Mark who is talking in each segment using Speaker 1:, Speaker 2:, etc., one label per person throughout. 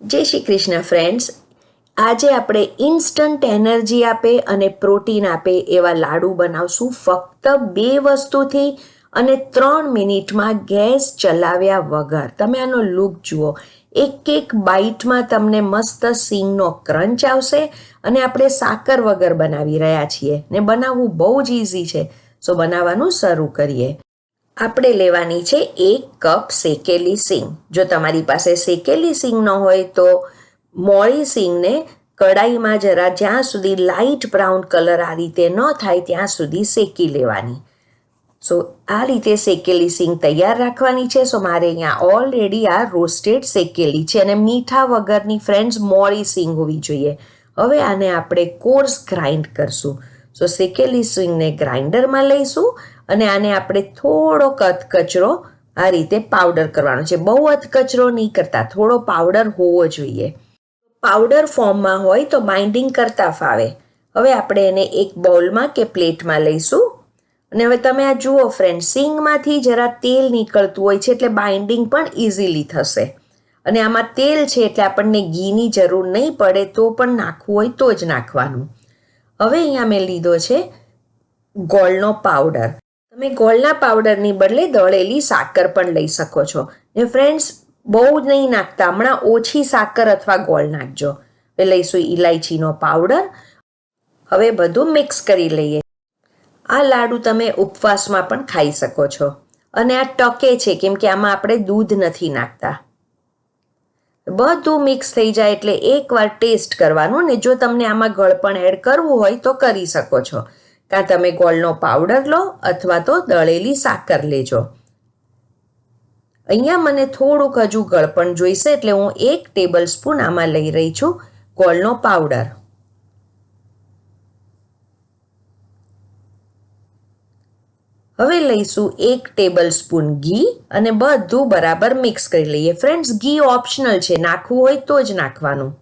Speaker 1: જય શ્રી કૃષ્ણ ફ્રેન્ડ્સ આજે આપણે ઇન્સ્ટન્ટ એનર્જી આપે અને પ્રોટીન આપે એવા લાડુ બનાવશું. ફક્ત બે વસ્તુથી અને ત્રણ મિનિટમાં ગેસ ચલાવ્યા વગર. તમે આનો લુક જુઓ. એક એક બાઇટમાં તમને મસ્ત સિંગનો ક્રંચ આવશે અને આપણે સાકર વગર બનાવી રહ્યા છીએ. ને બનાવવું બહુ જ ઇઝી છે. સો બનાવવાનું શરૂ કરીએ. આપણે લેવાની છે એક કપ શેકેલી સિંગ. જો તમારી પાસે શેકેલી સિંગ ન હોય તો મોળી સિંગને કડાઈમાં જરા જ્યાં સુધી લાઇટ બ્રાઉન કલર આ રીતે ન થાય ત્યાં સુધી શેકી લેવાની. સો આ રીતે શેકેલી સિંગ તૈયાર રાખવાની છે. સો મારે અહીંયા ઓલરેડી આ રોસ્ટેડ શેકેલી છે અને મીઠા વગરની ફ્રેન્ડ્સ મોળી સિંગ હોવી જોઈએ. હવે આને આપણે કોર્સ ગ્રાઇન્ડ કરશું. સો શેકેલી સિંગને ગ્રાઇન્ડરમાં લઈશું અને આને આપણે થોડો કત કચરો આ રીતે પાવડર કરવાનો છે. બહુ કચરો નહીં કરતા, થોડો પાવડર હોવો જોઈએ. પાવડર ફોર્મમાં હોય તો બાઇન્ડિંગ કરતા ફાવે. હવે આપણે એને એક બોલમાં કે પ્લેટમાં લઈશું. અને હવે તમે આ જુઓ ફ્રેન્ડ સિંગમાંથી જરા તેલ નીકળતું હોય છે એટલે બાઇન્ડિંગ પણ ઇઝીલી થશે. અને આમાં તેલ છે એટલે આપણને ઘીની જરૂર નહીં પડે તો પણ નાખવું હોય તો જ નાખવાનું. હવે અહીંયા મેં લીધો છે ગોળનો પાવડર તમે ગોળના પાવડરની બદલે દળેલી સાકર પણ લઈ શકો છો. ને ફ્રેન્ડ્સ બહુ જ નહીં નાખતા, હમણાં ઓછી સાકર અથવા ગોળ નાખજો. હવે લઈશું ઇલાયચીનો પાવડર. હવે બધું મિક્સ કરી લઈએ. આ લાડુ તમે ઉપવાસમાં પણ ખાઈ શકો છો. અને આ ટકે છે, કેમ કે આમાં આપણે દૂધ નથી નાખતા. બધું મિક્સ થઈ જાય એટલે એકવાર ટેસ્ટ કરવાનું, ને જો તમને આમાં ગળપણ એડ કરવું હોય તો કરી શકો છો. કાં તમે ગોળનો પાવડર લો અથવા તો દળેલી સાકર લેજો. અહીંયા મને થોડુંક હજુ ગળપણ જોઈશે એટલે હું એક ટેબલ સ્પૂન આમાં લઈ રહી છું ગોળનો પાવડર. હવે લઈશું એક ટેબલ સ્પૂન ઘી અને બધું બરાબર મિક્સ કરી લઈએ. ફ્રેન્ડ્સ, ઘી ઓપ્શનલ છે. નાખવું હોય તો જ નાખવાનું.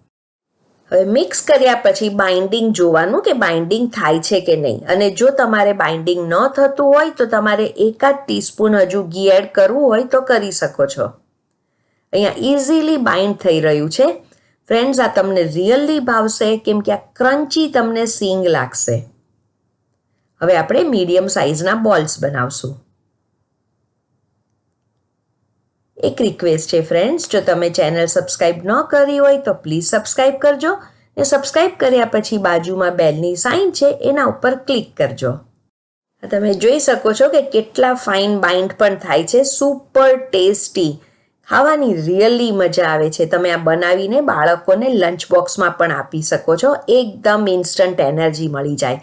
Speaker 1: હવે મિક્સ કર્યા પછી બાઇન્ડિંગ જોવાનું કે બાઇન્ડિંગ થાય છે કે નહીં. અને જો તમારે બાઇન્ડિંગ ન થતું હોય તો તમારે એકાદ ટીસ્પૂન હજુ ઘી એડ કરવું હોય તો કરી શકો છો. અહીંયા ઇઝીલી બાઇન્ડ થઈ રહ્યું છે. ફ્રેન્ડ્સ આ તમને રિયલી ભાવશે કેમ કે આ ક્રન્ચી તમને સીંગ લાગશે. હવે આપણે મીડિયમ સાઇઝના બોલ્સ બનાવશું. એક રિક્વેસ્ટ છે ફ્રેન્ડ્સ જો તમે ચેનલ સબસ્ક્રાઈબ ન કરી હોય, તો પ્લીઝ સબસ્ક્રાઈબ કરજો ને સબસ્ક્રાઈબ કર્યા પછી બાજુમાં બેલની સાઇન છે, એના ઉપર ક્લિક કરજો. તમે જોઈ શકો છો કે કેટલા ફાઇન બાઇન્ડ પણ થાય છે. સુપર ટેસ્ટી ખાવાની રિયલી મજા આવે છે. તમે આ બનાવીને બાળકોને લંચ બોક્સમાં પણ આપી શકો છો. એકદમ ઇન્સ્ટન્ટ એનર્જી મળી જાય.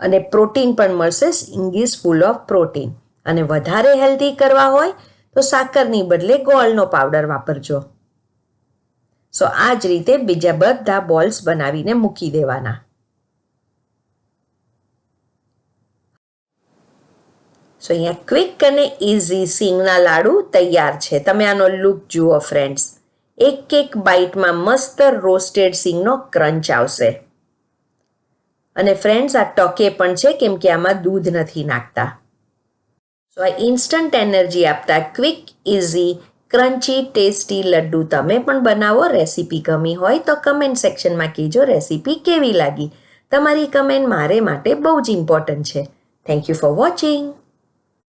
Speaker 1: અને પ્રોટીન પણ મળશે. સિંગ ફૂલ ઓફ પ્રોટીન અને વધારે હેલ્ધી કરવા હોય તો સાકરની બદલે ગોળનો પાવડર વાપરજો. સો આ જ રીતે બીજા બધા બોલ્સ બનાવીને મૂકી દેવાના. સો અહીંયા ક્વિક અને ઇઝી સિંગના લાડુ તૈયાર છે. તમે આનો લુક જુઓ ફ્રેન્ડ્સ એક એક બાઇટમાં મસ્ત રોસ્ટેડ સિંગનો ક્રંચ આવશે. અને ફ્રેન્ડ્સ આ ટકે પણ છે, કેમ કે આમાં દૂધ નથી નાખતા. સો આ ઇન્સ્ટન્ટ એનર્જી આપતા quick easy crunchy tasty laddu તમે પણ બનાવો રેસીપી ગમી હોય તો કમેન્ટ સેક્શનમાં કહેજો રેસીપી કેવી લાગી. તમારી કમેન્ટ મારે માટે બહુ જ ઇમ્પોર્ટન્ટ છે. Thank you for watching